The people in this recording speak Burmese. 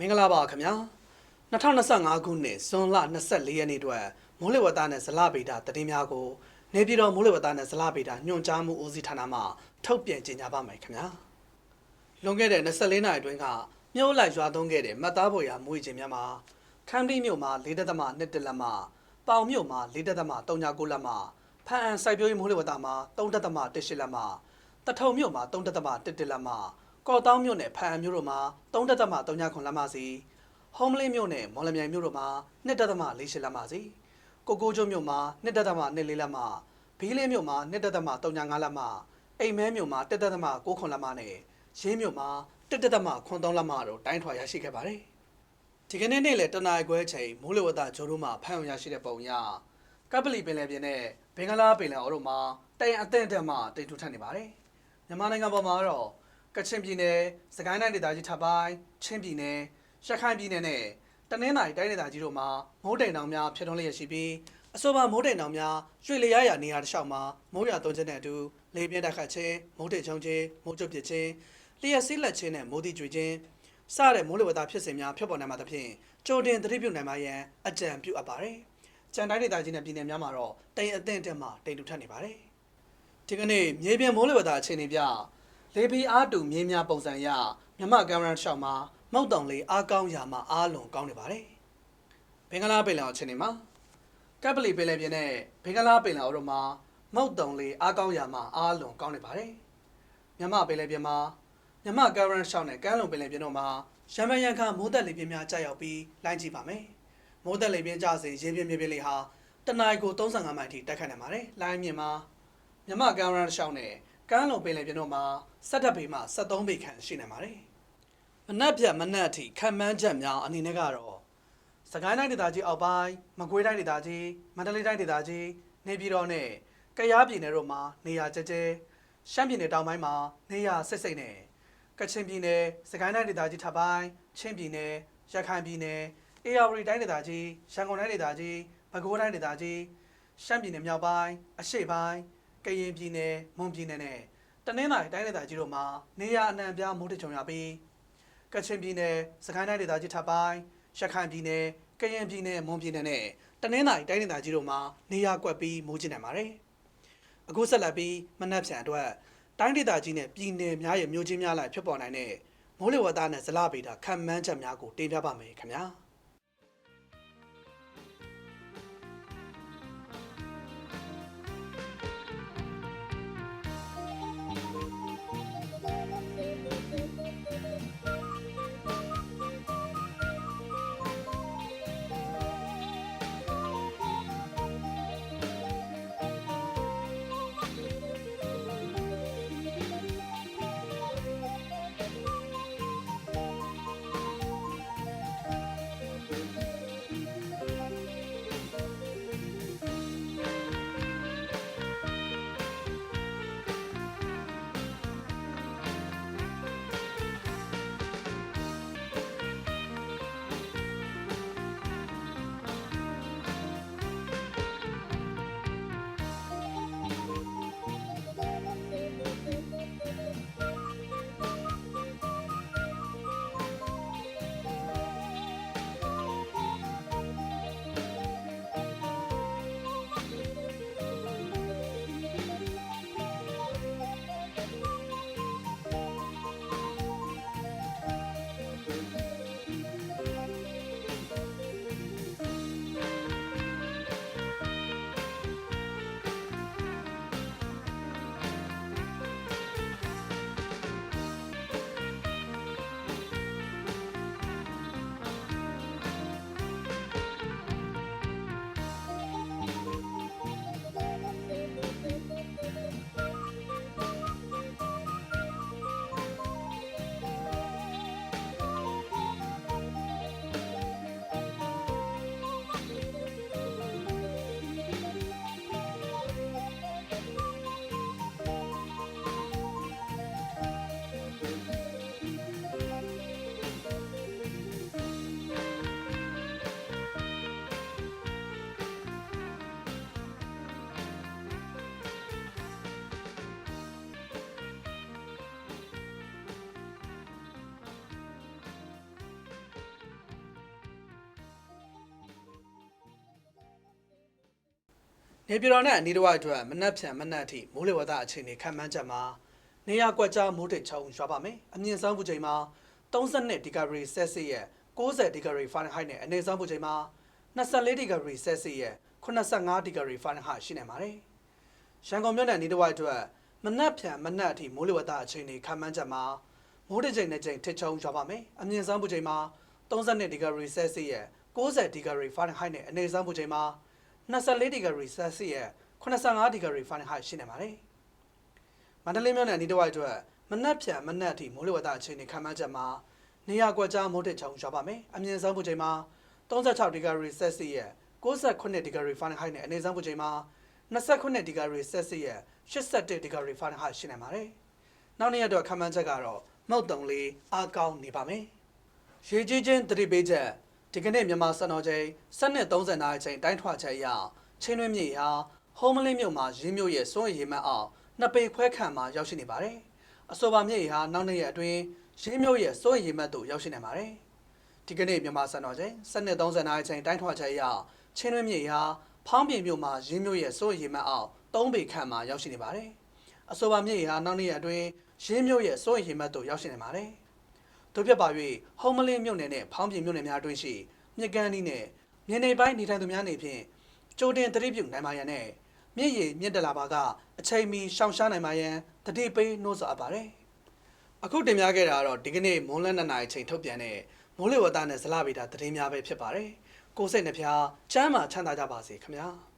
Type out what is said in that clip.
မင်္ဂလာပါခင်ဗျာ2025ခုနှစ်ဇွန်လ24ရက်နေ့အတွက်မိုးလေဝသနဲ့ဇလဗေဒသတင်းများကိုနေပြည်တော်မိုးလေဝသနဲ့ဇလဗေဒညွှန်ကြားမှုဦးစီးဌာနမှထုတ်ပြန်ကြေညာပါမယ်ခင်ဗျာလွန်ခဲ့တဲ့24နာရီအတွင်းကမြို့လိုက်ရွာသွန်းခဲ့တဲ့မတ်သားပေါ်ရာမွေးခြင်းများမှာခမ်းတီးမြို့မှာ၄ဒသမ1တလက်မှပေါင်မြို့မှာ၄ဒသမ39လက်မှဖန်အန်စိုက်ပျိုးရေးမိုးလေဝသမှာ3ဒသမ18လက်မှတထုံမြို့မှာ3ဒသမ11လက်မှ ကော်တောင်းမြို့နယ်ဖန်အန်မြို့တို့မှာ3ဒသမ39လက်မှစီဟုံးမလေးမြို့နယ်မော်လမြိုင်မြို့တို့မှာ2ဒသမ48လက်မှစီကိုကိုကျွန်းမြို့မှာ2ဒသမ24လက်မှဘီးလင်းမြို့မှာ2ဒသမ35လက်မှအိမ်မဲမြို့မှာ1ဒသမ9လက်မှနဲ့ရင်းမြို့မှာ1ဒသမ9လက်မှတို့တိုင်းထွာရရှိခဲ့ပါတယ်ဒီကနေ့နေ့လေတနအီခွဲချိန်မိုးလေဝသဂျိုးတို့မှဖမ်းအောင်ရရှိတဲ့ပုံရကပလီပင်လယ်ပြင်နဲ့ဘင်္ဂလားပင်လယ်အော်တို့မှာတိုင်အသင့်အတက်မှတိတ်ထူထပ်နေပါတယ်မြန်မာနိုင်ငံပေါ်မှာတော့ ကချင်ပြည်နယ်စကိုင်းတိုင်းဒေသကြီးထပ်ပိုင်းချင်းပြည်နယ်ရခိုင်ပြည်နယ်နဲ့တနင်္သာရီတိုင်းဒေသကြီးတို့မှာမိုးတိမ်တောင်များဖြစ်ထွန်းလျက်ရှိပြီးအဆိုပါမိုးတိမ်တောင်များရွှေလျားရာနေရာတစ်လျှောက်မှာမိုးရွာသွန်းခြင်းနဲ့အတူလေပြင်းတိုက်ခတ်ခြင်းမိုးတိမ်ချုံခြင်းမိုးကြွပစ်ခြင်းလျှက်စီးလက်ခြင်းနဲ့မိုးတိကျွေခြင်းစတဲ့မိုးလေဝသဖြစ်စဉ်များဖြစ်ပေါ်နိုင်မှာသဖြင့်ကြိုတင်သတိပြုနိုင်မှာရန်အကြံပြုအပ်ပါတယ်။ကြံတိုင်းဒေသကြီးနဲ့ပြည်နယ်များမှာတော့တိမ်အသင့်အတက်မှတိမ်တူထပ်နေပါတယ်။ဒီကနေ့မြေပြင်မိုးလေဝသအခြေအနေပြ လေပီအားတူမြေများပုံစံရမြမကင်မရာရှောက်မှာမောက်တောင်လေးအားကောင်းရာမှာအားလွန်ကောင်းနေပါတယ်။ဘင်္ဂလားပင်လယ်အခြေအနေမှာကပ်ပလီပင်လယ်ပြင်နဲ့ဘင်္ဂလားပင်လယ်အော်တို့မှာမောက်တောင်လေးအားကောင်းရာမှာအားလွန်ကောင်းနေပါတယ်။မြမပင်လယ်ပြင်မှာမြမကင်မရာရှောက်နဲ့ကမ်းလွန်ပင်လယ်ပြင်တို့မှာရံပန်ရံခါမိုးသက်လေပြင်းများကြာရောက်ပြီးလိုင်းကြည့်ပါမယ်။မိုးသက်လေပြင်းကြစဉ်ရေပြင်းမြေပြင်းလေးဟာတနအီကို35မိုင်ထိတက်ခတ်နိုင်ပါတယ်။လိုင်းမြင့်မှာမြမကင်မရာရှောက်နဲ့ ကမ်းလွန်ပင်လယ်ပြင်တို့မှာဆက်တက်ပေမှ73ပေခန့်ရှိနိုင်ပါတယ်။မနက်ဖြန်မနက်အထိခံမှန်းချက်များအနေနဲ့ကတော့စကိုင်းတိုင်းဒေသကြီးအောက်ပိုင်းမကွေးတိုင်းဒေသကြီးမန္တလေးတိုင်းဒေသကြီးနေပြည်တော်နဲ့ကယားပြည်နယ်တို့မှာနေရာကျကျရှမ်းပြည်နယ်တောင်ပိုင်းမှာနေရာစစ်စိတ်နဲ့ကချင်ပြည်နယ်စကိုင်းတိုင်းဒေသကြီးထပ်ပိုင်းချင်းပြည်နယ်ရခိုင်ပြည်နယ်အေရဝတီတိုင်းဒေသကြီးရန်ကုန်တိုင်းဒေသကြီးပဲခူးတိုင်းဒေသကြီးရှမ်းပြည်နယ်မြောက်ပိုင်းအရှေ့ပိုင်း ကရင်ပြည်နယ်မွန်ပြည်နယ်နဲ့တနင်္သာရီတိုင်းဒေသကြီးတို့မှာနေရာအနှံ့ပြားမိုးထချုံရပြီးကချင်ပြည်နယ်စကိုင်းတိုင်းဒေသကြီးထပ်ပိုင်းရခိုင်ပြည်နယ်ကရင်ပြည်နယ်မွန်ပြည်နယ်နဲ့တနင်္သာရီတိုင်းဒေသကြီးတို့မှာနေရာကွက်ပြီးမိုးကျနိုင်ပါတယ်။အခုဆက်လက်ပြီးမနက်ဖြန်အတွက်တိုင်းဒေသကြီးနဲ့ပြည်နယ်များရဲ့မြို့ချင်းများလိုက်ဖြစ်ပေါ်နိုင်တဲ့မိုးလေဝသနဲ့ဇလဗေဒခံမှန်းချက်များကိုတင်ပြပါမယ်ခင်ဗျာ။ နေပြည်တော်နဲ့အနီးတစ်ဝိုက်အတွက်မနက်ဖြန်မနက်အထိမိုးလေဝသအခြေအနေခန့်မှန်းချက်မှာနေရာကွက်ကြားမိုးတိတ်ချုံရွာပါမယ်။အမြင့်ဆုံးပူချိန်မှာ32ဒီဂရီဆယ်စီယပ်90ဒီဂရီဖာရန်ဟိုက်နဲ့အနည်းဆုံးပူချိန်မှာ24ဒီဂရီဆယ်စီယပ်85ဒီဂရီဖာရန်ဟိုက်ရှိနေပါတယ်။ရန်ကုန်မြို့နယ်အနီးတစ်ဝိုက်အတွက်မနက်ဖြန်မနက်အထိမိုးလေဝသအခြေအနေခန့်မှန်းချက်မှာမိုးတိတ်ချိန်နဲ့ချိန်ထစ်ချုံရွာပါမယ်။အမြင့်ဆုံးပူချိန်မှာ32ဒီဂရီဆယ်စီယပ်90ဒီဂရီဖာရန်ဟိုက်နဲ့အနည်းဆုံးပူချိန်မှာ24 ဒီဂရီဆယ်စီယပ်85ဒီဂရီဖာရန်ဟိုက်ရှိနေပါတယ်။မန္တလေးမြို့နယ်အနီးတစ်ဝိုက်အတွက်မနက်ဖြန်မနက်အထိမိုးလေဝသအခြေအနေခန့်မှန်းချက်မှာနေရာကွက်ကြားမိုးတစ်ချောင်းရွာပါမယ်။အမြင့်ဆုံးပူချိန်မှာ36ဒီဂရီဆယ်စီယပ်69ဒီဂရီဖာရန်ဟိုက်နဲ့အနည်းဆုံးပူချိန်မှာ29ဒီဂရီဆယ်စီယပ်81ဒီဂရီဖာရန်ဟိုက်ရှိနေပါတယ်။နောက်နေ့ရက်အတွက်ခန့်မှန်းချက်ကတော့မုတ်တုံလေးအားကောင်းနေပါမယ်။ရေကြီးချင်းသတိပေးချက် ဒီကနေ့မြန်မာစံတော်ချိန်7:30နာရီချိန်တိုင်းထွာချက်အရချင်းတွင်းမြေဟာဟိုးမလင်းမြို့မှာရင်းမြို့ရဲ့စွန့်ရေမတ်အောင်နှစ်ပေခွဲခန့်မှာရောက်ရှိနေပါတယ်။အဆိုပါမြေဟာနောက်နေ့ရက်အတွင်းရင်းမြို့ရဲ့စွန့်ရေမတ်သို့ရောက်ရှိနေပါတယ်။ဒီကနေ့မြန်မာစံတော်ချိန်7:30နာရီချိန်တိုင်းထွာချက်အရချင်းတွင်းမြေဟာဖောင်းပြင်မြို့မှာရင်းမြို့ရဲ့စွန့်ရေမတ်အောင်3ပေခန့်မှာရောက်ရှိနေပါတယ်။အဆိုပါမြေဟာနောက်နေ့ရက်အတွင်းရင်းမြို့ရဲ့စွန့်ရေမတ်သို့ရောက်ရှိနေပါတယ်။ တို့ဖြစ်ပါ၍ဟုံးမလင်းမြို့နယ်နဲ့ဖောင်းပြင်မြို့နယ်များအတွင်းရှိမြစ်ကမ်းနီးနဲ့မြေနေပိုင်းနေထိုင်သူများနေဖြင့်ကြိုတင်သတိပြုနိုင်ပါရန်နဲ့မြစ်ရည်မြင့်တက်လာပါကအချိန်မီရှောင်ရှားနိုင်ပါရန်တတိပေးနှိုးဆော်အပ်ပါတယ်။အခုတင်ပြခဲ့တာကတော့ဒီကနေ့မွန်းလန်းနှစ်နာရီချိန်ထုတ်ပြန်တဲ့မိုးလေဝသနဲ့ဇလဗေဒသတင်းများပဲဖြစ်ပါတယ်။ကိုယ်စိတ်နှဖျားချမ်းသာချမ်းသာကြပါစေခင်ဗျာ။